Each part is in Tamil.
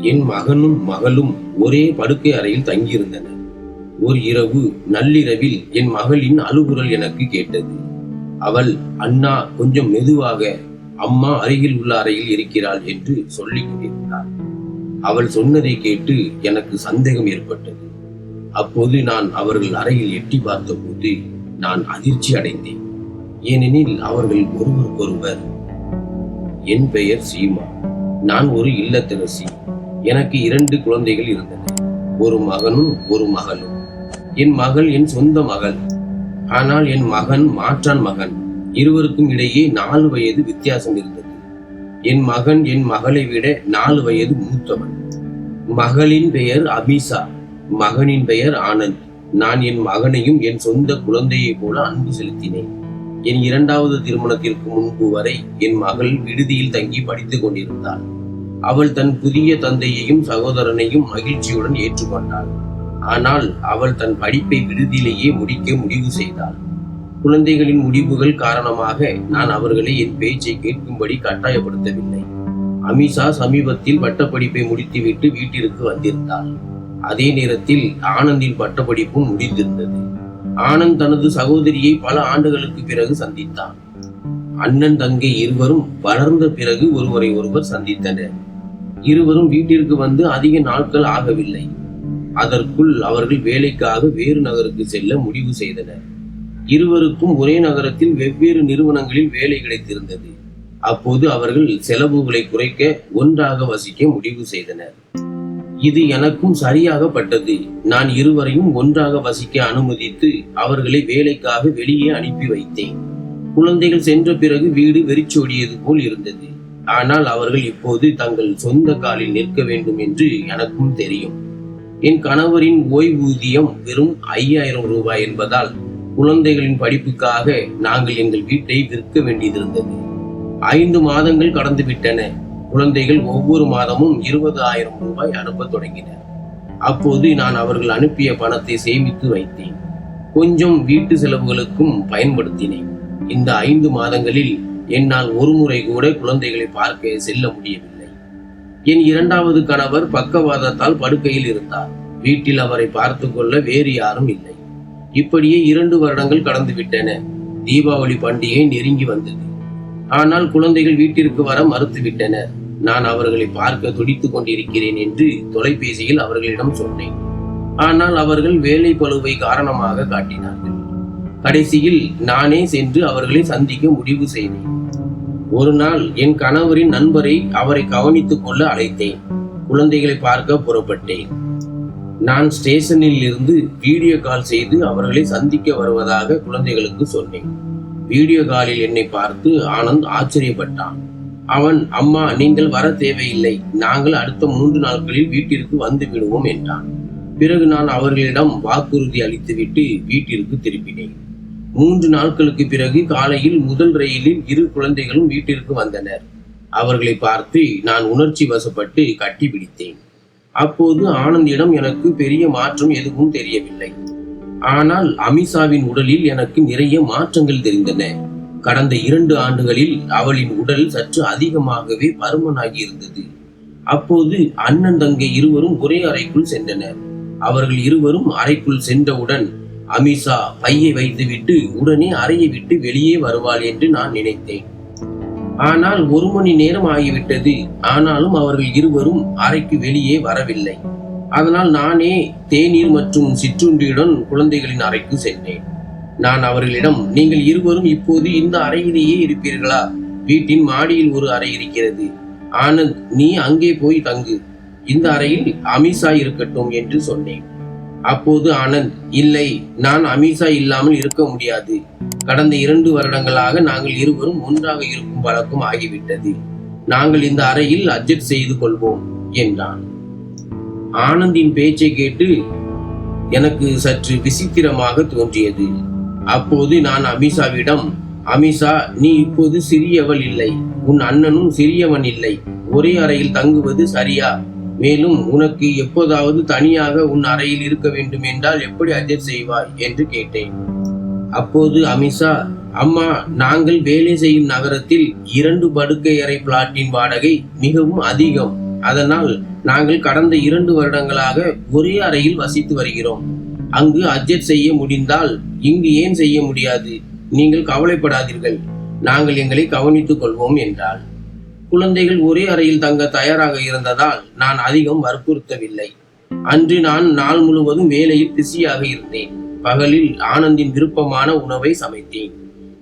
என் மகனும் மகளும் ஒரே படுக்கை அறையில் தங்கியிருந்தனர். ஒரு இரவு நள்ளிரவில் என் மகளின் அழுகுரல் எனக்கு கேட்டது. அவள் அண்ணா கொஞ்சம் மெதுவாக அம்மா அருகில் உள்ள அறையில் இருக்கிறாள் என்று சொல்லிக் கொண்டிருந்தாள். அவள் சொன்னதை கேட்டு எனக்கு சந்தேகம் ஏற்பட்டது. அப்போது நான் அவர்கள் அறையில் எட்டி பார்த்தபோது நான் அதிர்ச்சி அடைந்தேன். ஏனெனில் அவர்கள் ஒருவருக்கொருவர். என் பெயர் சீமா. நான் ஒரு இல்லத்தரசி. எனக்கு இரண்டு குழந்தைகள் இருந்தன. ஒரு மகனும் ஒரு மகளும். என் மகள் என் சொந்த மகள். ஆனால் என் மகன் மாற்றான் மகன். இருவருக்கும் இடையே நாலு வயது வித்தியாசம் இருந்தது. என் மகன் என் மகளை விட நாலு வயது மூத்தவன். மகளின் பெயர் அபிசா. மகனின் பெயர் ஆனந்த். நான் என் மகனையும் என் சொந்த குழந்தையை போல அன்பு செலுத்தினேன். என் இரண்டாவது திருமணத்திற்கு முன்பு வரை என் மகள் விடுதியில் தங்கி படித்துக் கொண்டிருந்தாள். அவள் தன் புதிய தந்தையையும் சகோதரனையும் மகிழ்ச்சியுடன் ஏற்றுக்கொண்டாள். ஆனால் அவள் தன் படிப்பை விடுதியிலேயே முடிக்க முடிவு செய்தாள். குழந்தைகளின் முடிவுகள் காரணமாக நான் அவர்களை என் பேச்சை கேட்கும்படி கட்டாயப்படுத்தவில்லை. அமிஷா சமீபத்தில் பட்டப்படிப்பை முடித்துவிட்டு வீட்டிற்கு வந்திருந்தாள். அதே நேரத்தில் ஆனந்தின் பட்டப்படிப்பும் முடிந்திருந்தது. ஆனந்த் தனது சகோதரியை பல ஆண்டுகளுக்கு பிறகு சந்தித்தான். அண்ணன் தங்கை இருவரும் வளர்ந்த பிறகு ஒருவரை ஒருவர் சந்தித்தனர். இருவரும் வீட்டிற்கு வந்து அதிக நாட்கள் ஆகவில்லை. அதற்குள் அவர்கள் வேலைக்காக வேறு நகருக்கு செல்ல முடிவு செய்தனர். இருவருக்கும் ஒரே நகரத்தில் வெவ்வேறு நிறுவனங்களில் வேலை கிடைத்திருந்தது. அப்போது அவர்கள் செலவுகளை குறைக்க ஒன்றாக வசிக்க முடிவு செய்தனர். இது எனக்கும் சரியாக பட்டது நான் இருவரையும் ஒன்றாக வசிக்க அனுமதித்து அவர்களை வேலைக்காக வெளியே அனுப்பி வைத்தேன். குழந்தைகள் சென்ற பிறகு வீடு வெறிச்சோடியது போல் இருந்தது. ஆனால் அவர்கள் இப்போது தங்கள் சொந்த காலில் நிற்க வேண்டும் என்று எனக்கும் தெரியும். என் கணவரின் ஓய்வூதியம் வெறும் ஐயாயிரம் ரூபாய் என்பதால் குழந்தைகளின் படிப்புக்காக நாங்கள் எங்கள் வீட்டை விற்க வேண்டியதிருந்தது ஐந்து மாதங்கள் கடந்துவிட்டன குழந்தைகள் ஒவ்வொரு மாதமும் இருபது ஆயிரம் ரூபாய் அனுப்பத் தொடங்கின அப்போது நான் அவர்கள் அனுப்பிய பணத்தை சேமித்து வைத்தேன். கொஞ்சம் வீட்டு செலவுகளுக்கும் பயன்படுத்தினேன். இந்த ஐந்து மாதங்களில் என்னால் ஒரு முறை கூட குழந்தைகளை பார்க்க செல்ல முடியவில்லை. என் இரண்டாவது கணவர் பக்கவாதத்தால் படுக்கையில் இருந்தார். வீட்டில் அவரை பார்த்து கொள்ள வேறு யாரும் இல்லை. இப்படியே இரண்டு வருடங்கள் கடந்து விட்டன. தீபாவளி பண்டிகை நெருங்கி வந்தது. ஆனால் குழந்தைகள் வீட்டிற்கு வர மறுத்துவிட்டனர் நான் அவர்களை பார்க்க துடித்துக் கொண்டிருக்கிறேன் என்று தொலைபேசியில் அவர்களிடம் சொன்னேன். ஆனால் அவர்கள் வேலை பழுவை காரணமாக காட்டினார்கள். கடைசியில் நானே சென்று அவர்களை சந்திக்க முடிவு செய்தேன். ஒரு நாள் என் கணவரின் நண்பரை அவரை கவனித்துக் கொள்ள அழைத்தேன். குழந்தைகளை பார்க்க புறப்பட்டேன். நான் ஸ்டேஷனில் இருந்து வீடியோ கால் செய்து அவர்களை சந்திக்க வருவதாக குழந்தைகளுக்கு சொன்னேன். வீடியோ காலில் என்னை பார்த்து ஆனந்த் ஆச்சரியப்பட்டான். அவன் அம்மா நீங்கள் வர தேவையில்லை. நாங்கள் அடுத்த மூன்று நாட்களில் வீட்டிற்கு வந்து விடுவோம் என்றான். பிறகு நான் அவர்களிடம் வாக்குறுதி அளித்துவிட்டு வீட்டிற்கு திரும்பினேன். மூன்று நாட்களுக்கு பிறகு காலையில் முதல் ரயிலில் இரு குழந்தைகளும் வீட்டிற்கு வந்தனர். அவர்களை பார்த்து நான் உணர்ச்சி வசப்பட்டு கட்டி பிடித்தேன். அப்போது ஆனந்திடம் எனக்கு பெரிய மாற்றம் எதுவும் தெரியவில்லை. ஆனால் அமிஷாவின் உடலில் எனக்கு நிறைய மாற்றங்கள் தெரிந்தன. கடந்த இரண்டு ஆண்டுகளில் அவளின் உடல் சற்று அதிகமாகவே பருமனாகி இருந்தது. அப்போது அண்ணன் தங்கை இருவரும் ஒரே அறைக்குள் சென்றனர். அவர்கள் இருவரும் அறைக்குள் சென்றவுடன் அமிஷா பையை வைத்துவிட்டு உடனே அறையை விட்டு வெளியே வருவாள் என்று நான் நினைத்தேன். ஆனால் ஒரு மணி நேரம் ஆகிவிட்டது. ஆனாலும் அவர்கள் இருவரும் அறைக்கு வெளியே வரவில்லை. அதனால் நானே தேநீர் மற்றும் சிற்றுண்டியுடன் குழந்தைகளின் அறைக்கு சென்றேன். நான் அவர்களிடம் நீங்கள் இருவரும் இப்போது இந்த அறையிலேயே இருப்பீர்களா? வீட்டின் மாடியில் ஒரு அறை இருக்கிறது. ஆனந்த் நீ அங்கே போய் தங்கு. இந்த அறையில் அமிஷா இருக்கட்டும் என்று சொன்னேன். அப்போது ஆனந்த் இல்லை நான் அமிஷா இல்லாமல் இருக்க முடியாது. கடந்த இரண்டு வருடங்களாக நாங்கள் இருவரும் ஒன்றாக இருக்கும் பழக்கம் ஆகிவிட்டது. நாங்கள் இந்த அறையில் அட்ஜஸ்ட் செய்து கொள்வோம் என்றான். ஆனந்தின் பேச்சை கேட்டு எனக்கு சற்று விசித்திரமாக தோன்றியது. அப்போது நான் அமிஷாவிடம் அமிஷா நீ இப்போது சிறியவள் இல்லை. உன் அண்ணனும் சிறியவன் இல்லை. ஒரே அறையில் தங்குவது சரியா? மேலும் உனக்கு எப்போதாவது தனியாக உன் அறையில் இருக்க வேண்டும் என்றால் எப்படி அட்ஜஸ்ட் செய்வாய் என்று கேட்டேன். அப்போது அமிஷா அம்மா நாங்கள் வேலை செய்யும் நகரத்தில் இரண்டு படுக்கை அறை பிளாட்டின் வாடகை மிகவும் அதிகம். அதனால் நாங்கள் கடந்த இரண்டு வருடங்களாக ஒரே அறையில் வசித்து வருகிறோம். அங்கு அட்ஜஸ்ட் செய்ய முடிந்தால் இங்கு ஏன் செய்ய முடியாது? நீங்கள் கவலைப்படாதீர்கள். நாங்கள் எங்களை கவனித்துக் கொள்வோம் என்றாள். குழந்தைகள் ஒரே அறையில் தங்க தயாராக இருந்ததால் நான் அதிகம் வற்புறுத்தவில்லை. அன்று நான் நாள் முழுவதும் வேலையில் பிஸியாக இருந்தேன். பகலில் ஆனந்தின் விருப்பமான உணவை சமைத்தேன்.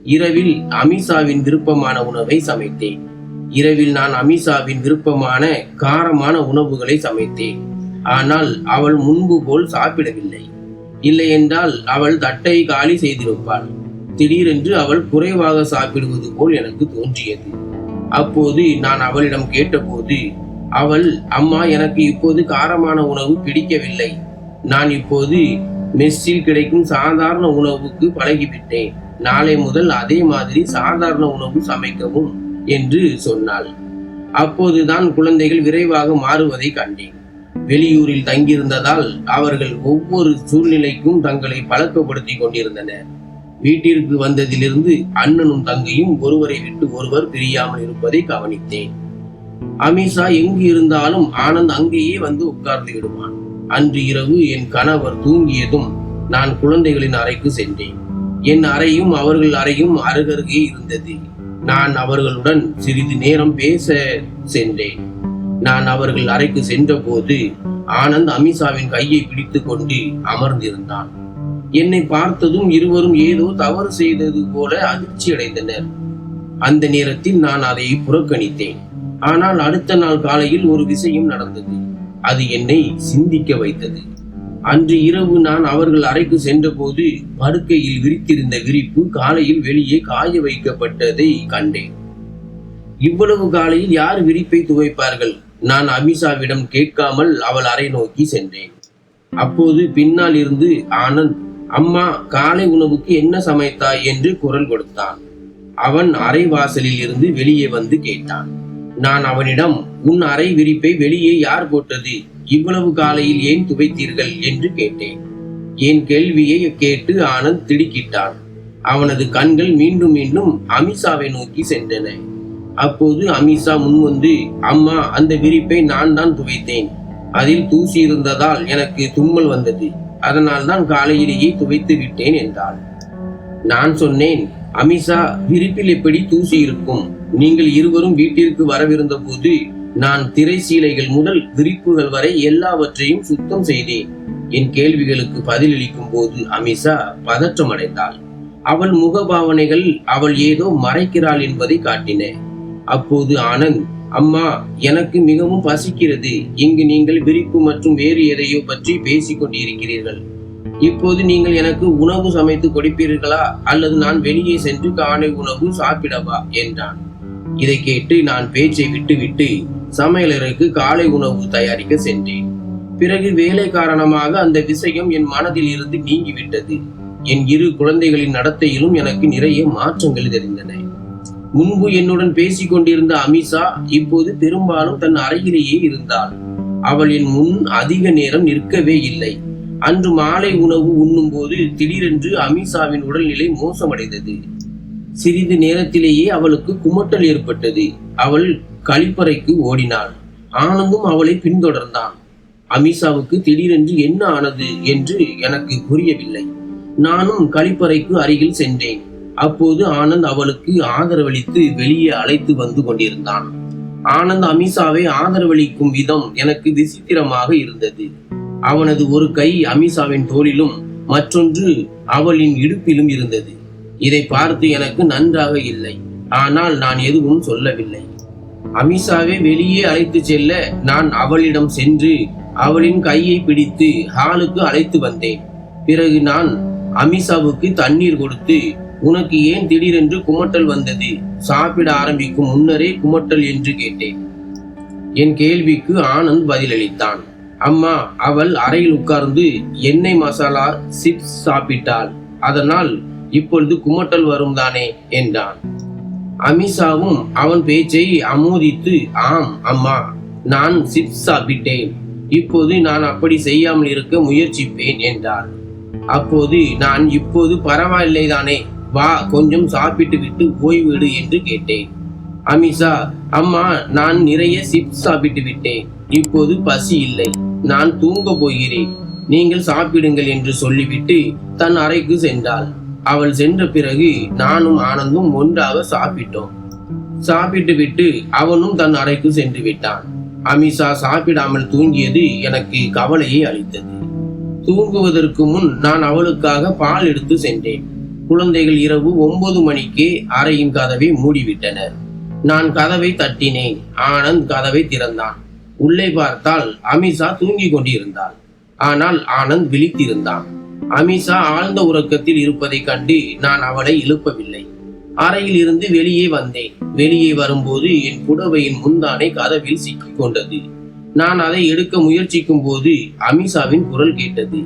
இரவில் அமிஷாவின் விருப்பமான உணவை சமைத்தேன். இரவில் நான் அமிஷாவின் விருப்பமான காரமான உணவுகளை சமைத்தேன். ஆனால் அவள் முன்பு போல் சாப்பிடவில்லை. இல்லையென்றால் அவள் தட்டை காலி செய்திருப்பாள். திடீரென்று அவள் குறைவாக சாப்பிடுவது போல் எனக்கு தோன்றியது. அப்போது நான் அவளிடம் கேட்டபோது அவள் அம்மா எனக்கு இப்போது காரமான உணவு பிடிக்கவில்லை. நான் இப்போது மெஸ்ஸில் கிடைக்கும் சாதாரண உணவுக்கு பழகிவிட்டேன். நாளை முதல் அதே மாதிரி சாதாரண உணவு சமைக்கவும் என்று சொன்னாள். அப்போதுதான் குழந்தைகள் விரைவாக மாறுவதை கண்டேன். வெளியூரில் தங்கியிருந்ததால் அவர்கள் ஒவ்வொரு சூழ்நிலைக்கும் தங்களை பழக்கப்படுத்திக் கொண்டிருந்தனர். வீட்டிற்கு வந்ததிலிருந்து அண்ணனும் தங்கையும் ஒருவரை விட்டு ஒருவர் பிரியாமல் இருப்பதை கவனித்தேன். அமிஷா எங்கு இருந்தாலும் ஆனந்த் அங்கேயே வந்து உட்கார்ந்து விடுவான். அன்று இரவு என் கணவர் தூங்கியதும் நான் குழந்தைகளின் அறைக்கு சென்றேன். என் அறையும் அவர்கள் அறையும் அருகருகே இருந்தது. நான் அவர்களுடன் சிறிது நேரம் பேச சென்றேன். நான் அவர்கள் அறைக்கு சென்றபோது ஆனந்த் அமிஷாவின் கையை பிடித்து கொண்டு அமர்ந்திருந்தான். என்னை பார்த்ததும் இருவரும் ஏதோ தவறு செய்தது போல அதிர்ச்சி அடைந்தனர் அந்த நேரத்தில் நான் அதை புறக்கணித்தேன். ஆனால் அடுத்த நாள் காலையில் ஒரு விஷயம் நடந்தது. அது என்னை சிந்திக்க வைத்தது. அன்று இரவு நான் அவர்கள் அறைக்கு சென்றபோது படுக்கையில் விரித்திருந்த விரிப்பு காலையில் வெளியே காய வைக்கப்பட்டதை கண்டேன். இவ்வளவு காலையில் யார் விரிப்பை துவைப்பார்கள்? நான் அமிஷாவிடம் கேட்காமல் அவள் அறை நோக்கி சென்றேன். அப்போது பின்னால் இருந்து ஆனந்த் அம்மா காலை உணவுக்கு என்ன சமைத்தாய் என்று குரல் கொடுத்தான். அவன் அறை வாசலில் இருந்து வெளியே வந்து கேட்டான். நான் அவனிடம் உன் அறை விரிப்பை வெளியே யார் போட்டது? இவ்வளவு காலையில் ஏன் துவைத்தீர்கள்? என்று கேட்டேன். என் கேள்வியை கேட்டு ஆனந்த் திடுக்கிட்டான். அவனது கண்கள் மீண்டும் மீண்டும் அமிஷாவை நோக்கி சென்றன. அப்போது அமிஷா முன்வந்து அம்மா அந்த விரிப்பை நான் தான் துவைத்தேன். அதில் தூசி இருந்ததால் எனக்கு தும்மல் வந்தது. அதனால் தான் காலையிலேயே துவைத்து விட்டேன் என்றாள். நான் சொன்னேன் அமிஷா விரிப்பில் எப்படி தூசி இருக்கும்? நீங்கள் இருவரும் வீட்டிற்கு வரவிருந்த போது நான் திரை சீலைகள் முதல் விரிப்புகள் வரை எல்லாவற்றையும் சுத்தம் செய்தேன். என் கேள்விகளுக்கு பதிலளிக்கும் போது அமிஷா பதற்றமடைந்தாள் அவள் முகபாவனைகள் அவள் ஏதோ மறைக்கிறாள் என்பதை காட்டின. அப்போது ஆனந்த் அம்மா எனக்கு மிகவும் பசிக்கிறது. இங்கு நீங்கள் விரிப்பு மற்றும் வேறு எதையோ பற்றி பேசிக் கொண்டிருக்கிறீர்கள். இப்போது நீங்கள் எனக்கு உணவு சமைத்து கொடுப்பீர்களா? அல்லது நான் வெளியே சென்று காலை உணவு சாப்பிடவா? என்றான். இதை கேட்டு நான் பேச்சை விட்டுவிட்டு சமையலறைக்கு காலை உணவு தயாரிக்க சென்றேன். பிறகு வேலை காரணமாக அந்த விஷயம் என் மனதில் இருந்து நீங்கிவிட்டது. என் இரு குழந்தைகளின் நடத்தையிலும் எனக்கு நிறைய மாற்றங்கள் தெரிந்தன. முன்பு என்னுடன் பேசிக் கொண்டிருந்த அமிஷா இப்போது பெரும்பாலும் தன் அறையிலேயே இருந்தாள். அவள் என் முன் அதிக நேரம் நிற்கவே இல்லை. அன்று மாலை உணவு உண்ணும்போது திடீரென்று அமிஷாவின் உடல்நிலை மோசமடைந்தது. சிறிது நேரத்திலேயே அவளுக்கு குமட்டல் ஏற்பட்டது. அவள் கழிப்பறைக்கு ஓடினாள். ஆனந்தும் அவளை பின்தொடர்ந்தான். அமிஷாவுக்கு திடீரென்று என்ன ஆனது என்று எனக்கு புரியவில்லை. நானும் கழிப்பறைக்கு அருகில் சென்றேன். அப்போது ஆனந்த் அவளுக்கு ஆதரவளித்து வெளியே அழைத்து வந்து கொண்டிருந்தான். ஆனந்த் அமிஷாவை ஆதரவளிக்கும் விதம் எனக்கு விசித்திரமாக இருந்தது. அவனது ஒரு கை அமிஷாவின் தோளிலும் மற்றொன்று அவளின் இடுப்பிலும் இருந்தது. இதை பார்த்து எனக்கு நன்றாக இல்லை. ஆனால் நான் எதுவும் சொல்லவில்லை. அமிஷாவை வெளியே அழைத்து செல்ல நான் அவளிடம் சென்று அவளின் கையை பிடித்து ஹாலுக்கு அழைத்து வந்தேன். பிறகு நான் அமிஷாவுக்கு தண்ணீர் கொடுத்து உனக்கு ஏன் திடீரென்று குமட்டல் வந்தது? சாப்பிட ஆரம்பிக்கும் முன்னரே குமட்டல் என்று கேட்டேன். என் கேள்விக்கு ஆனந்த் பதிலளித்தான். அம்மா அவள் அறையில் உட்கார்ந்து எண்ணெய் மசாலா சிப்ஸ் சாப்பிட்டாள். அதனால் இப்பொழுது குமட்டல் வரும் தானே என்றான். அமிஷாவும் அவன் பேச்சை அமோதித்து ஆம் அம்மா நான் சிப்ஸ் சாப்பிட்டேன். இப்போது நான் அப்படி செய்யாமல் இருக்க முயற்சிப்பேன் என்றார். அப்போது நான் இப்போது பரவாயில்லை தானே வா கொஞ்சம் சாப்பிட்டுவிட்டு போய்விடு என்று கேட்டேன். அமிஷா அம்மா நான் நிறைய சிப்ஸ் சாப்பிட்டு விட்டேன். இப்போது பசி இல்லை. நான் தூங்க போகிறேன். நீங்கள் சாப்பிடுங்கள் என்று சொல்லிவிட்டு தன் அறைக்கு சென்றாள். அவள் சென்ற பிறகு நானும் ஆனந்தும் ஒன்றாக சாப்பிட்டோம். சாப்பிட்டு விட்டு அவனும் தன் அறைக்கு சென்று விட்டான். அமிஷா சாப்பிடாமல் தூங்கியது எனக்கு கவலையை அளித்தது. தூங்குவதற்கு முன் நான் அவளுக்காக பால் எடுத்து சென்றேன். குழந்தைகள் இரவு ஒன்பது மணிக்கு அறையின் கதவை மூடிவிட்டனர். நான் கதவை தட்டினேன். ஆனந்த் கதவை திறந்தான். உள்ளே பார்த்தால் அமிஷா தூங்கிக் கொண்டிருந்தாள். ஆனால் ஆனந்த் விழித்திருந்தான். அமிஷா ஆழ்ந்த உறக்கத்தில் இருப்பதைக் கண்டு நான் அவளை எழுப்பவில்லை. அறையில் இருந்து வெளியே வந்தேன். வெளியே வரும்போது என் புடவையின் முந்தானை கதவில் சிக்கிக் கொண்டது. நான் அதை எடுக்க முயற்சிக்கும் போது அமிஷாவின் குரல் கேட்டது.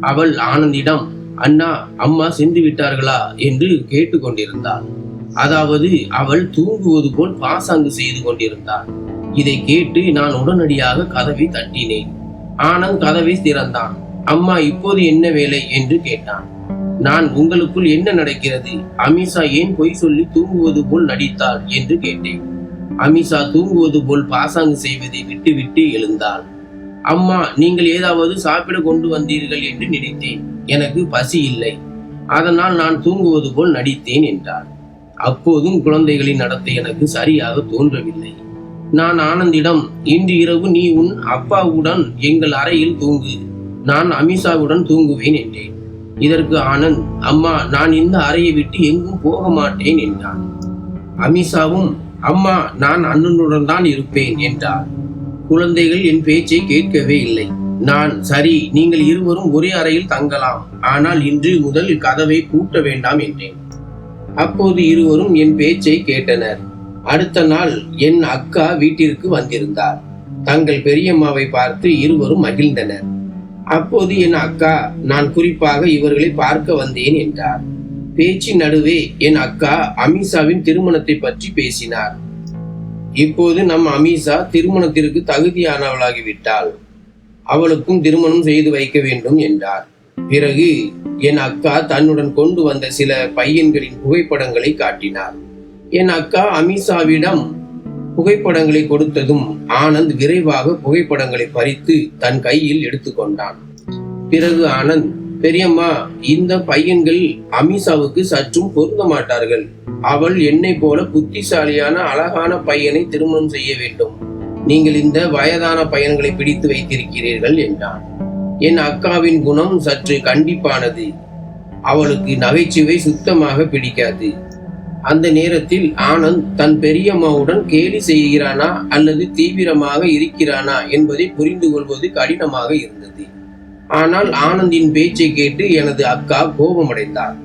அவள் ஆனந்திடம் அண்ணா அம்மா சென்று விட்டார்களா என்று கேட்டுக்கொண்டிருந்தாள். அதாவது அவள் தூங்குவது போல் பாசாங்கு செய்து கொண்டிருந்தாள். இதை கேட்டு நான் உடனடியாக கதவை தட்டினேன். ஆனந்த் கதவை திறந்தான். அம்மா இப்போது என்ன வேலை என்று கேட்டான். நான் உங்களுக்குள் என்ன நடக்கிறது? அமிஷா ஏன் பொய் சொல்லி தூங்குவது போல் நடித்தாள் என்று கேட்டேன். அமிஷா தூங்குவது போல் பாசாங்கு செய்வதை விட்டுவிட்டு எழுந்தாள். அம்மா நீங்கள் ஏதாவது சாப்பிட கொண்டு வந்தீர்கள் என்று நினைத்தேன். எனக்கு பசி இல்லை. அதனால் நான் தூங்குவது போல் நடித்தேன் என்றார். அப்போதும் குழந்தைகளின் நடத்தை எனக்கு சரியாக தோன்றவில்லை. நான் ஆனந்திடம் இன்று இரவு நீ உன் அப்பாவுடன் எங்கள் அறையில் தூங்கு. நான் அமிஷாவுடன் தூங்குவேன் என்றேன். இதற்கு ஆனந்த் அம்மா நான் இந்த அறையை விட்டு எங்கும் போக மாட்டேன் என்றான். அமிஷாவும் அம்மா நான் அண்ணனுடன் தான் இருப்பேன் என்றார். குழந்தைகள் என் பேச்சை கேட்கவே இல்லை. நான் சரி நீங்கள் இருவரும் ஒரே அறையில் தங்கலாம். ஆனால் இன்று முதல் கதவை பூட்ட வேண்டாம் என்றேன். அப்போது இருவரும் என் பேச்சை கேட்டனர். அடுத்த நாள் என் அக்கா வீட்டிற்கு வந்திருந்தார். தங்கள் பெரியம்மாவை பார்த்து இருவரும் மகிழ்ந்தனர். அப்போது என் அக்கா நான் குறிப்பாக இவர்களை பார்க்க வந்தேன் என்றார். பேச்சின் நடுவே என் அக்கா அமிஷாவின் திருமணத்தை பற்றி பேசினார். இப்போது நம் அமிஷா திருமணத்திற்கு தகுதியானவளாகிவிட்டாள். அவளுக்கும் திருமணம் செய்து வைக்க வேண்டும் என்றார். பிறகு என் அக்கா தன்னுடன் கொண்டு வந்த சில பையன்களின் புகைப்படங்களை காட்டினார். என் அக்கா அமிஷாவிடம் புகைப்படங்களை கொடுத்ததும் ஆனந்த் விரைவாக புகைப்படங்களை பறித்து தன் கையில் எடுத்துக்கொண்டான் பிறகு ஆனந்த் பெரியம்மா இந்த பையன்கள் அமிஷாவுக்கு சற்றும் பொருந்த மாட்டார்கள். அவள் என்னை போல புத்திசாலியான அழகான பையனை திருமணம் செய்ய வேண்டும். நீங்கள் இந்த வயதான பையன்களை பிடித்து வைத்திருக்கிறீர்கள் என்றான். என் அக்காவின் குணம் சற்று கண்டிப்பானது. அவளுக்கு நகைச்சுவை சுத்தமாக பிடிக்காது. அந்த நேரத்தில் ஆனந்த் தன் பெரியம்மாவுடன் கேலி செய்கிறானா அல்லது தீவிரமாக இருக்கிறானா என்பதை புரிந்து கொள்வது கடினமாக இருந்தது. ஆனால் ஆனந்தின் பேச்சை கேட்டு எனது அக்கா கோபமடைந்தார்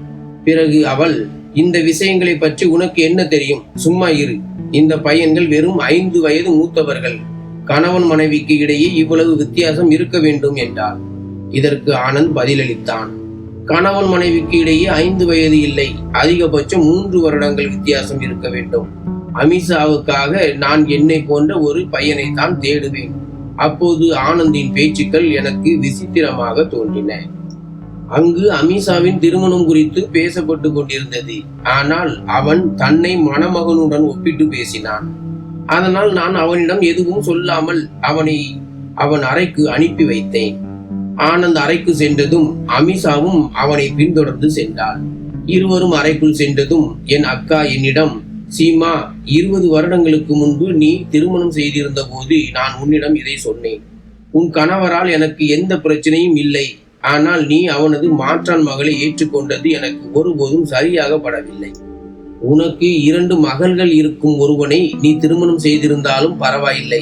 பிறகு அவள் இந்த விஷயங்களை பற்றி உனக்கு என்ன தெரியும்? சும்மா இரு. இந்த பையன்கள் வெறும் ஐந்து வயது மூத்தவர்கள். கணவன் மனைவிக்கு இடையே இவ்வளவு வித்தியாசம் இருக்க வேண்டும் என்றார் இதற்கு ஆனந்த் பதிலளித்தான். கணவன் மனைவிக்கு இடையே ஐந்து வயது இல்லை. அதிகபட்சம் மூன்று வருடங்கள் வித்தியாசம் இருக்க வேண்டும். அமித்ஷாவுக்காக நான் என்னை போன்ற ஒரு பையனை தான் தேடுவேன். அப்போது ஆனந்தின் பேச்சுக்கள் எனக்கு விசித்திரமாக தோன்றின. அங்கு அமிஷாவின் திருமணம் குறித்து பேசப்பட்டு கொண்டிருந்தது. ஆனால் அவன் தன்னை மணமகனுடன் ஒப்பிட்டு பேசினான். அதனால் நான் அவனிடம் எதுவும் சொல்லாமல் அவனை அவன் அறைக்கு அனுப்பி வைத்தேன். ஆனந்த் அறைக்கு சென்றதும் அமிஷாவும் அவனை பின்தொடர்ந்து சென்றாள். இருவரும் அறைக்குள் சென்றதும் என் அக்கா என்னிடம் சீமா இருபது வருடங்களுக்கு முன்பு நீ திருமணம் செய்திருந்த போது நான் உன்னிடம் இதை சொன்னேன். உன் கணவரால் எனக்கு எந்த பிரச்சனையும் இல்லை. ஆனால் நீ அவனது மாற்றான் மகளை ஏற்றுக்கொண்டது எனக்கு ஒருபோதும் சரியாக படவில்லை உனக்கு இரண்டு மகள்கள் இருக்கும் ஒருவனை நீ திருமணம் செய்திருந்தாலும் பரவாயில்லை.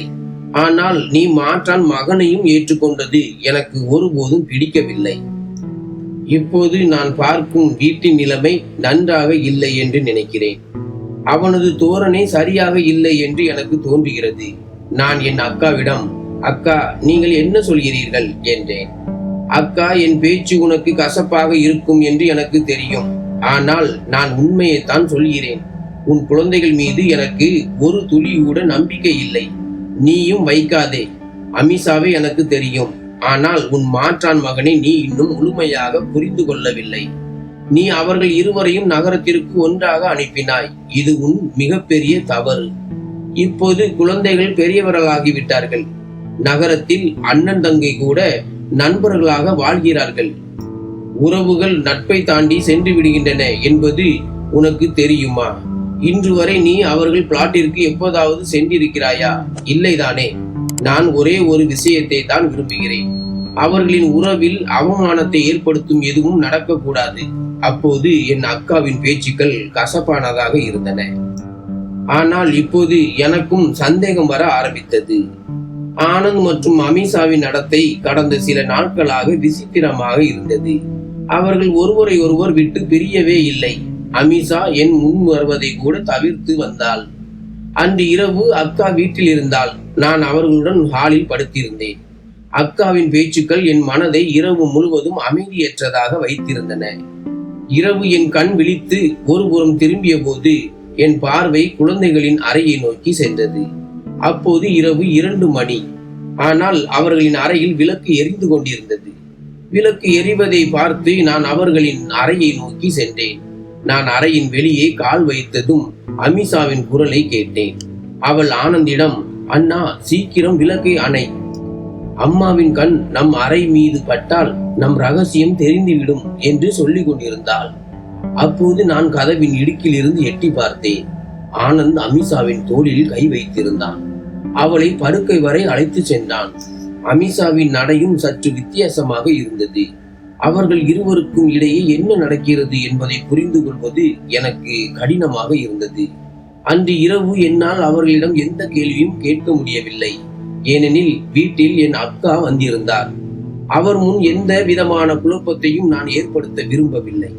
ஆனால் நீ மாற்றான் மகனையும் ஏற்றுக்கொண்டது எனக்கு ஒருபோதும் பிடிக்கவில்லை. இப்போது நான் பார்க்கும் வீட்டின் நிலைமை நன்றாக இல்லை என்று நினைக்கிறேன். அவனது தோரணை சரியாக இல்லை என்று எனக்கு தோன்றுகிறது. நான் என் அக்காவிடம் அக்கா நீங்கள் என்ன சொல்கிறீர்கள்? என்றேன். அக்கா என் பேச்சு உனக்கு கசப்பாக இருக்கும் என்று எனக்கு தெரியும். ஆனால் நான் உண்மையைத்தான் சொல்கிறேன். உன் குழந்தைகள் மீது எனக்கு ஒரு துளி கூட நம்பிக்கை இல்லை. நீயும் வைக்காதே. அமிஷாவை எனக்கு தெரியும். ஆனால் உன் மாற்றான் மகனை நீ இன்னும் முழுமையாக புரிந்து கொள்ளவில்லை. நீ அவர்கள் இருவரையும் நகரத்திற்கு ஒன்றாக அனுப்பினாய். இது உன் மிகப்பெரிய தவறு. இப்போது குழந்தைகள் பெரியவர்களாகிவிட்டார்கள். நகரத்தில் அண்ணன் தங்கை கூட நண்பர்களாக வாழ்கிறார்கள். உறவுகள் நட்பை தாண்டி சென்று விடுகின்றன என்பது உனக்கு தெரியுமா? இன்று வரை நீ அவர்கள் பிளாட்டிற்கு எப்போதாவது சென்றிருக்கிறாயா? இல்லைதானே. நான் ஒரே ஒரு விஷயத்தை தான் விரும்புகிறேன். அவர்களின் உறவில் அவமானத்தை ஏற்படுத்தும் எதுவும் நடக்கக்கூடாது. அப்போது என் அக்காவின் பேச்சுக்கள் கசப்பானதாக இருந்தன. ஆனால் இப்போது எனக்கும் சந்தேகம் வர ஆரம்பித்தது. ஆனந்த் மற்றும் அமிஷாவின் நடத்தை கடந்த சில நாட்களாக விசித்திரமாக இருந்தது. அவர்கள் ஒருவரை ஒருவர் விட்டு பிரியவே இல்லை. அமிஷா என் முன் வருவதை கூட தவிர்த்து வந்தாள். அன்று இரவு அக்கா வீட்டில் இருந்தால் நான் அவர்களுடன் ஹாலில் படுத்திருந்தேன். அக்காவின் பேச்சுக்கள் என் மனதை இரவு முழுவதும் அமைதியற்றதாக வைத்திருந்தன. இரவு என் கண் விழித்து ஒருபுறம் திரும்பிய போது என் பார்வை குழந்தைகளின் அறையை நோக்கி சென்றது. அப்போது இரவு இரண்டு மணி. ஆனால் அவர்களின் அறையில் விளக்கு எரிந்து கொண்டிருந்தது. விளக்கு எரிவதை பார்த்து நான் அவர்களின் அறையை நோக்கி சென்றேன். நான் அறையின் வெளியே கால் வைத்ததும் அமிஷாவின் குரலை கேட்டேன். அவள் ஆனந்திடம் அண்ணா சீக்கிரம் விளக்கை அணை. அம்மாவின் கண் நம் அறை மீது பட்டால் நம் ரகசியம் தெரிந்துவிடும் என்று சொல்லிக் கொண்டிருந்தாள். அப்போது நான் கதவின் இடுக்கிலிருந்து எட்டி பார்த்தேன். ஆனந்த் அமிஷாவின் தோளில் கை வைத்திருந்தான். அவளை படுக்கை வரை அழைத்து சென்றான். அமிஷாவின் நடையும் சற்று வித்தியாசமாக இருந்தது. அவர்கள் இருவருக்கும் இடையே என்ன நடக்கிறது என்பதை புரிந்து கொள்வது எனக்கு கடினமாக இருந்தது. அன்று இரவு என்னால் அவர்களிடம் எந்த கேள்வியும் கேட்க முடியவில்லை. ஏனெனில் வீட்டில் என் அக்கா வந்திருந்தார். அவர் முன் எந்த விதமான குழப்பத்தையும் நான் ஏற்படுத்த விரும்பவில்லை.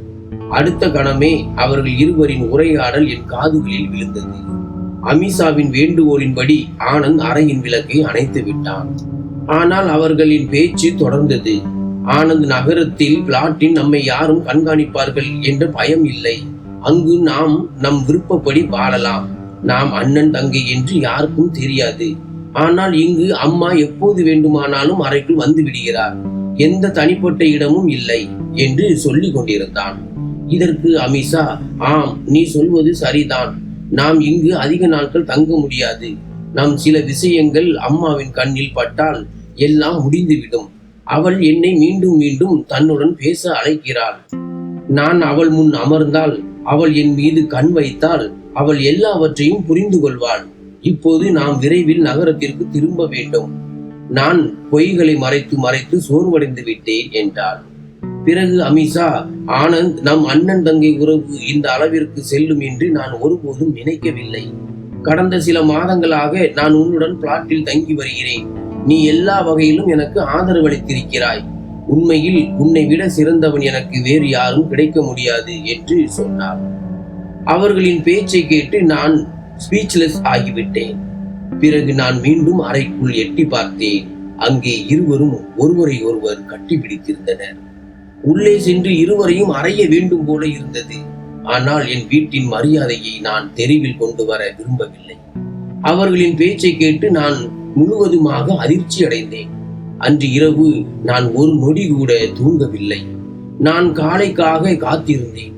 அடுத்த கணமே அவர்கள் இருவரின் உரையாடல் என் காதுகளில் விழுந்தது. அமிஷாவின் வேண்டுகோளின்படி ஆனந்த் அறையின் விளக்கை அணைத்து விட்டான். ஆனால் அவர்களின் பேச்சு தொடர்ந்தது. ஆனந்த் நகரத்தில் பிளாட்டின் நம்மை யாரும் கண்காணிப்பார்கள் என்ற பயம் இல்லை. அங்கு நாம் நம் விருப்பப்படி வாழலாம். நாம் அண்ணன் தங்கை என்று யாருக்கும் தெரியாது. ஆனால் இங்கு அம்மா எப்போது வேண்டுமானாலும் அறைக்குள் வந்து விடுகிறார். எந்த தனிப்பட்ட இடமும் இல்லை என்று சொல்லிக் கொண்டிருந்தான். இதற்கு அமிஷா ஆம் நீ சொல்வது சரிதான். நாம் இங்கு அதிக நாட்கள் தங்க முடியாது. நம் சில விஷயங்கள் அம்மாவின் கண்ணில் பட்டால் எல்லாம் முடிந்துவிடும். அவள் என்னை மீண்டும் மீண்டும் தன்னுடன் பேச அழைக்கிறாள். நான் அவள் முன் அமர்ந்தால் அவள் என் மீது கண் வைத்தால் அவள் எல்லாவற்றையும் புரிந்து கொள்வாள். இப்போது நாம் விரைவில் நகரத்திற்கு திரும்ப வேண்டும். நான் பொய்களை மறைத்து மறைத்து சோர்வடைந்து விட்டேன் என்றாள். பிறகு அமிஷா ஆனந்த் நம் அண்ணன் தங்கை உறவு இந்த அளவிற்கு செல்லும் என்று நான் ஒருபோதும் நினைக்கவில்லை. கடந்த சில மாதங்களாக நான் உன்னுடன் பிளாட்டில் தங்கி வருகிறேன். நீ எல்லா வகையிலும் எனக்கு ஆதரவளித்திருக்கிறாய். உண்மையில் உன்னை விட சிறந்தவன் எனக்கு வேறு யாரும் கிடைக்க முடியாது என்று சொன்னார். அவர்களின் பேச்சை கேட்டு நான் ஸ்பீச்லெஸ் ஆகிவிட்டேன். பிறகு நான் மீண்டும் அறைக்குள் எட்டி பார்த்தேன். அங்கே இருவரும் ஒருவரை ஒருவர் கட்டிப்பிடித்திருந்தனர். உள்ளே சென்று இருவரையும் அறைய வேண்டும் போல இருந்தது. ஆனால் என் வீட்டின் மரியாதையை நான் தெருவில் கொண்டு வர விரும்பவில்லை. அவர்களின் பேச்சை கேட்டு நான் முழுவதுமாக அதிர்ச்சி அடைந்தேன். அன்று இரவு நான் ஒரு நொடி கூட தூங்கவில்லை. நான் காலைக்காக காத்திருந்தேன்.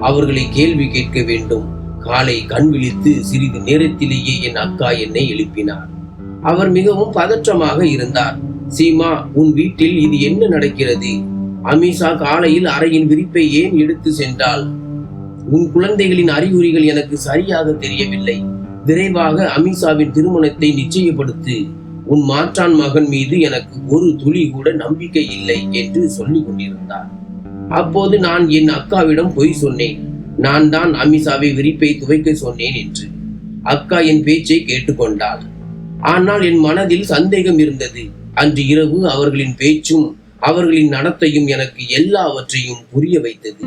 அவர்களை கேள்வி கேட்க வேண்டும். காலை கண் விழித்து சிறிது நேரத்திலேயே என் அக்கா என்னை எழுப்பினார். அவர் மிகவும் பதற்றமாக இருந்தார். சீமா உன் வீட்டில் இது என்ன நடக்கிறது? அமிஷா காலையில் அறையின் விரிப்பை ஏன் எடுத்து சென்றாள்? உன் குழந்தைகளின் அறிகுறிகள் எனக்கு சரியாக தெரியவில்லை. விரைவாக அமிஷாவின் திருமணத்தை நிச்சயப்படுத்து. உன் மாற்றான் மகன் மீது எனக்கு ஒரு துளி கூட நம்பிக்கை இல்லை என்று சொல்லிக் கொண்டிருந்தார். அப்போது நான் என் அக்காவிடம் பொய் சொன்னேன். நான் தான் அமிஷாவை விரிப்பை துவைக்க சொன்னேன் என்று. அக்கா என் பேச்சை கேட்டுக்கொண்டாள் ஆனால் என் மனதில் சந்தேகம் இருந்தது. அன்று இரவு அவர்களின் பேச்சும் அவர்களின் நடத்தையும் எனக்கு எல்லாவற்றையும் புரிய வைத்தது.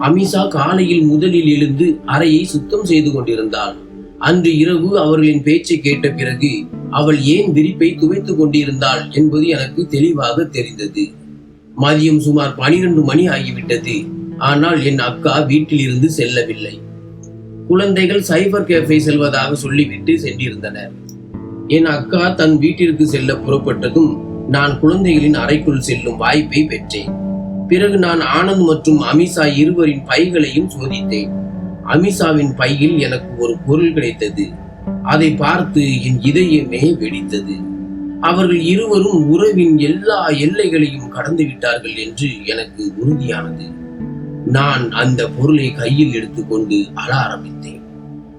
அமிஷா காலையில் முதலில் எழுந்து அறையை சுத்தம் செய்து கொண்டிருந்தாள். அன்று இரவு அவர்களின் பேச்சை கேட்ட பிறகு அவள் ஏன் விரிப்பை துவைத்துக் கொண்டிருந்தாள் என்பது எனக்கு தெளிவாக தெரிந்தது. மதியம் சுமார் பனிரெண்டு மணி ஆகிவிட்டது. ஆனால் என் அக்கா வீட்டில் இருந்து செல்லவில்லை. குழந்தைகள் சைபர் கேஃபே செல்வதாக சொல்லிவிட்டு சென்றிருந்தனர். என் அக்கா தன் வீட்டிற்கு செல்ல புறப்பட்டதும் நான் குழந்தைகளின் அறைக்குள் செல்லும் வாய்ப்பை பெற்றேன். பிறகு நான் ஆனந்த் மற்றும் அமிஷா இருவரின் பைகளையும் சோதித்தேன். அமிஷாவின் பையில் எனக்கு ஒரு பொருள் கிடைத்தது. அதை பார்த்து என் இதயமே வெடித்தது. அவர்கள் இருவரும் உறவின் எல்லா எல்லைகளையும் கடந்து விட்டார்கள் என்று எனக்கு உறுதியானது. நான் அந்த பொருளை கையில் எடுத்துக்கொண்டு அழ ஆரம்பித்தேன்.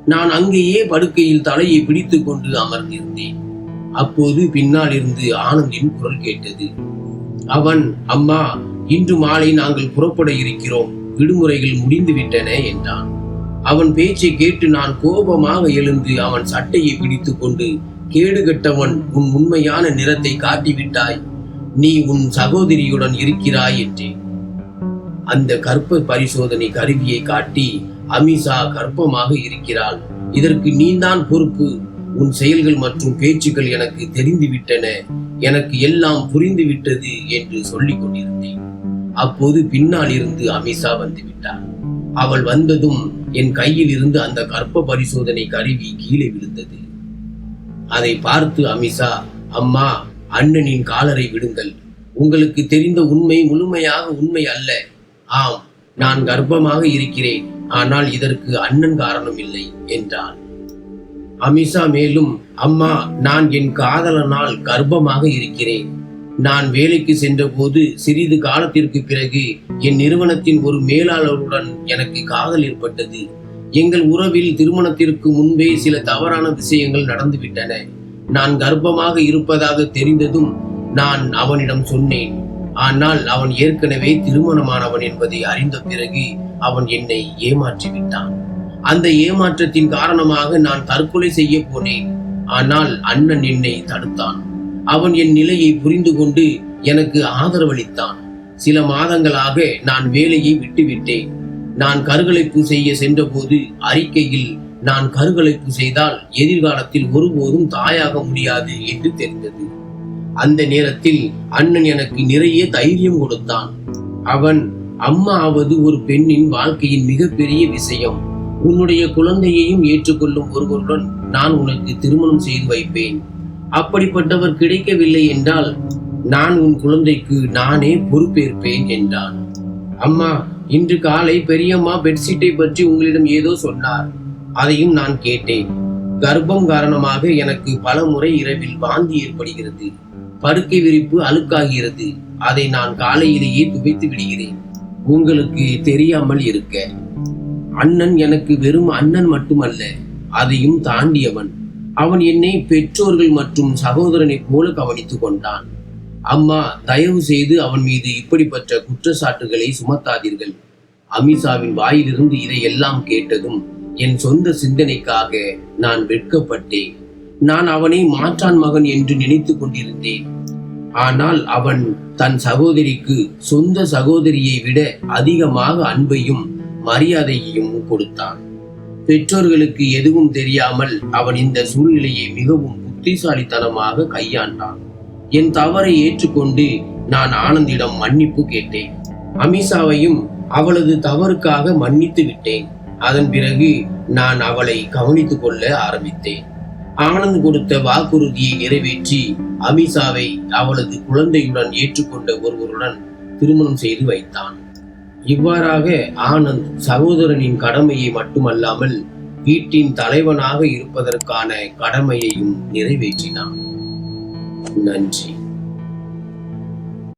நான் அங்கேயே படுக்கையில் தலையை பிடித்துக்கொண்டு அமர்ந்திருந்தேன். அப்போது பின்னால் இருந்து ஆனந்தின் குரல் கேட்டது. அவன் அம்மா இன்று மாலை நாங்கள் புறப்பட இருக்கிறோம். விடுமுறைகள் முடிந்துவிட்டன என்றான். அவன் பேச்சை கேட்டு நான் கோபமாக எழுந்து அவன் சட்டையை பிடித்துக் கொண்டு கேடுகட்டவன் உன் உண்மையான நிறத்தை காட்டிவிட்டாய். நீ உன் சகோதரியுடன் இருக்கிறாய் என்றேன். அந்த கற்ப பரிசோதனை கருவியை காட்டி அமிஷா கர்ப்பமாக இருக்கிறாள். இதற்கு நீதான் பொறுப்பு. உன் செயல்கள் மற்றும் பேச்சுக்கள் எனக்கு தெரிந்துவிட்டன. எனக்கு எல்லாம் புரிந்து விட்டது என்று சொல்லிக் கொண்டிருந்தேன். அப்போது பின்னால் இருந்து அமிஷா வந்து விட்டாள் அவள் வந்ததும் என் கையில் இருந்து அந்த கர்ப்ப பரிசோதனை கருவி கீழே விழுந்தது. அதை பார்த்து அமிஷா அம்மா அண்ணனின் காலரை விடுங்கள். உங்களுக்கு தெரிந்த உண்மை முழுமையாக உண்மை அல்ல. ஆம் நான் கர்ப்பமாக இருக்கிறேன். ஆனால் இதற்கு அண்ணன் காரணம் இல்லை என்றான். அமிஷா மேலும் அம்மா நான் என் காதலனால் கர்ப்பமாக இருக்கிறேன். நான் வேலைக்கு சென்றபோது சிறிது காலத்திற்கு பிறகு என் நிறுவனத்தின் ஒரு மேலாளருடன் எனக்கு காதல் ஏற்பட்டது. எங்கள் உறவில் திருமணத்திற்கு முன்பே சில தவறான விஷயங்கள் நடந்துவிட்டன. நான் கர்ப்பமாக இருப்பதாக தெரிந்ததும் நான் அவனிடம் சொன்னேன். ஆனால் அவன் ஏற்கனவே திருமணமானவன் என்பதை அறிந்த பிறகு அவன் என்னை ஏமாற்றிவிட்டான். அந்த ஏமாற்றத்தின் காரணமாக நான் தற்கொலை செய்ய போனேன். ஆனால் அண்ணன் என்னை தடுத்தான். அவன் என் நிலையை புரிந்து கொண்டு எனக்கு ஆதரவளித்தான். சில மாதங்களாக நான் வேலையை விட்டுவிட்டேன். நான் கருகலைப்பு செய்ய சென்றபோது அறிக்கையில் நான் கருகலைப்பு செய்தால் எதிர்காலத்தில் ஒருபோதும் தாயாக முடியாது என்று தெரிந்தது. அந்த நேரத்தில் அண்ணன் எனக்கு நிறைய தைரியம் கொடுத்தான். அவன் அம்மா ஆவது ஒரு பெண்ணின் வாழ்க்கையின் மிகப்பெரிய விஷயம். உன்னுடைய குழந்தையையும் ஏற்றுக்கொள்ளும் ஒருவருடன் நான் உனக்கு திருமணம் செய்து வைப்பேன். அப்படிப்பட்டவர் கிடைக்கவில்லை என்றால் நான் உன் குழந்தைக்கு நானே பொறுப்பேற்பேன் என்றான். அம்மா இன்று காலை பெரியம்மா பெட்ஷீட்டை பற்றி உங்களிடம் ஏதோ சொன்னார். அதையும் நான் கேட்டேன். கர்ப்பம் காரணமாக எனக்கு பல முறை இரவில் வாந்தி ஏற்படுகிறது. படுக்கை விரிப்பு அழுக்காகிறது. அதை நான் காலையிலேயே துவைத்து விடுகிறேன். உங்களுக்கு தெரியாமல் இருக்க. அண்ணன் எனக்கு வெறும் அண்ணன் மட்டுமல்ல அதையும் தாண்டியவன். அவன் என்னை பெற்றோர்கள் மற்றும் சகோதரனைப் போல கவனித்துக் கொண்டான். அம்மா தயவு செய்து அவன் மீது இப்படிப்பட்ட குற்றச்சாட்டுகளை சுமத்தாதீர்கள். அமிஷாவின் வாயிலிருந்து இதையெல்லாம் கேட்டதும் என் சொந்த சிந்தனைக்காக நான் வெட்கப்பட்டேன். நான் அவனை மாற்றான் மகன் என்று நினைத்துக் கொண்டிருந்தேன். ஆனால் அவன் தன் சகோதரிக்கு சொந்த சகோதரியை விட அதிகமாக அன்பையும் மரியாதையையும் கொடுத்தான். பெற்றோர்களுக்கு எதுவும் தெரியாமல் அவன் இந்த சூழ்நிலையை மிகவும் புத்திசாலித்தனமாக கையாண்டான். என் தவறை ஏற்றுக்கொண்டு நான் ஆனந்திடம் மன்னிப்பு கேட்டேன். அமிஷாவையும் அவளது தவறுக்காக மன்னித்து விட்டேன். அதன் பிறகு நான் அவளை கவனித்துக் கொள்ள ஆரம்பித்தேன். ஆனந்த் கொடுத்த வாக்குறுதியை நிறைவேற்றி அமிஷாவை அவளது குழந்தையுடன் ஏற்றுக்கொண்ட ஒருவருடன் திருமணம் செய்து வைத்தான். இவ்வாறாக ஆனந்த் சகோதரனின் கடமையை மட்டுமல்லாமல் வீட்டின் தலைவனாக இருப்பதற்கான கடமையையும் நிறைவேற்றினான். நன்றி.